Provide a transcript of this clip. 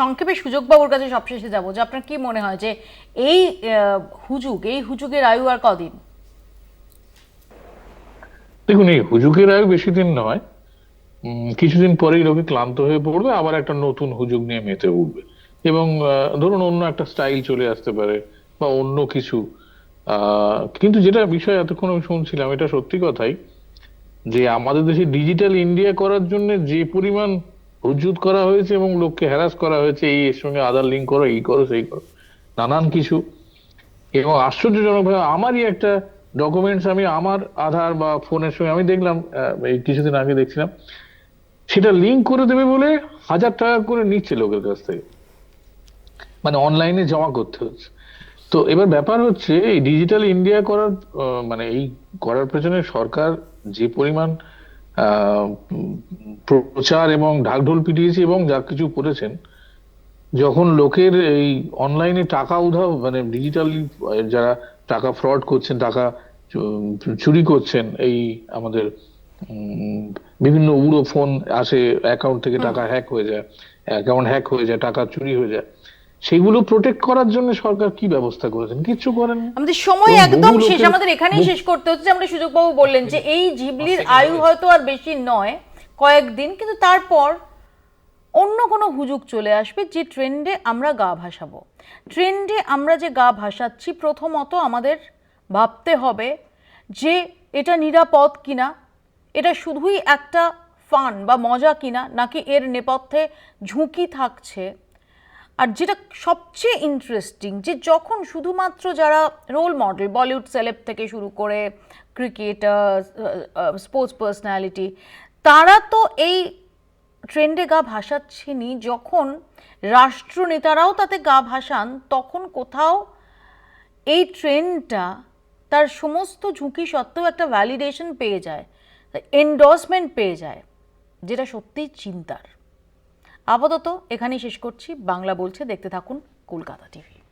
সংক্ষেপে সুযোগ সুযোগবাবুর কাছে সবশেষে যাব, যে আপনার কি মনে হয় যে এই হুজুগ, এই হুজুগের আয়ু আর কদিন? দেখুন, এই হুজুগের আয়ু বেশি দিন নয়। কিছুদিন পরেই লোকে ক্লান্ত হয়ে পড়বে, আবার একটা নতুন হুজুগ নিয়ে মেতে উঠবে। এবং ধরুন অন্য একটা স্টাইল চলে আসতে পারে, বা অন্য কিছু। কিন্তু যেটা বিষয় এতক্ষণ আমি শুনছিলাম, এটা সত্যি কথাই যে আমাদের দেশে ডিজিটাল ইন্ডিয়া করার জন্য যে পরিমাণ হুজুত করা হয়েছে এবং লোককে হ্যারাস করা হয়েছে এই এর সঙ্গে আধার লিঙ্ক করো এই করো সেই করো নানান কিছু। এবং আশ্চর্যজনকভাবে আমারই একটা ডকুমেন্টস আমি আমার আধার বা ফোনের সঙ্গে আমি দেখলাম এই কিছুদিন আগে দেখছিলাম। সেটা লিঙ্ক করে দেবে বলে হাজার টাকা করে নিচ্ছে লোকের কাছ থেকে। মানে অনলাইনে জমা করতে হচ্ছে। তো এবার ব্যাপার হচ্ছে এই ডিজিটাল ইন্ডিয়া করার মানে এই করার পেছনে সরকার যে পরিমাণ আহ, প্রচার এবং ঢাকঢোল পিটিয়েছে এবং যা কিছু করেছেন যখন লোকের এই অনলাইনে টাকা উধাও মানে ডিজিটালি যারা টাকা ফ্রড করছেন টাকা চুরি করছেন এই আমাদের বিভিন্ন উড়ো ফোন আসে অ্যাকাউন্ট থেকে টাকা হ্যাক হয়ে যায় অ্যাকাউন্ট হ্যাক হয়ে যায় টাকা চুরি হয়ে যায় সেগুলো প্রোটেক্ট করার জন্য সরকার কি ব্যবস্থা করেছেন? কিচ্ছু করেন আমাদের সময় একদম শেষ। আমাদের এখানেই শেষ করতে হচ্ছে যে আমরা সুযোগবাবু বললেন যে এই জিবলির আয়ু হয়তো আর বেশি নয় কয়েকদিন কিন্তু তারপর অন্য কোনো হুজুগ চলে আসবে যে ট্রেন্ডে আমরা গা ভাসাবো। ট্রেন্ডে আমরা যে গা ভাসাচ্ছি প্রথমত আমাদের ভাবতে হবে যে এটা নিরাপদ কিনা এটা শুধুই একটা ফান বা মজা কিনা নাকি এর নেপথ্যে ঝুঁকি থাকছে আর যেটা সবচেয়ে ইন্টারেস্টিং যে যখন শুধুমাত্র যারা রোল মডেল বলিউড সেলেব থেকে শুরু করে ক্রিকেটার স্পোর্টস পার্সোনালিটি তারা তো এই ট্রেন্ডে গা ভাসাচ্ছেনই। যখন রাষ্ট্রনেতারাও তাতে গা ভাসান, তখন কোথাও এই ট্রেন্ডটা তার সমস্ত ঝুঁকি সত্ত্বেও একটা ভ্যালিডেশন পেয়ে যায় এন্ডোর্সমেন্ট পেয়ে যায়, যেটা সত্যিই চিন্তার। আপাতত এখানেই শেষ করছি। বাংলা বলছে দেখতে থাকুন কলকাতা টিভি।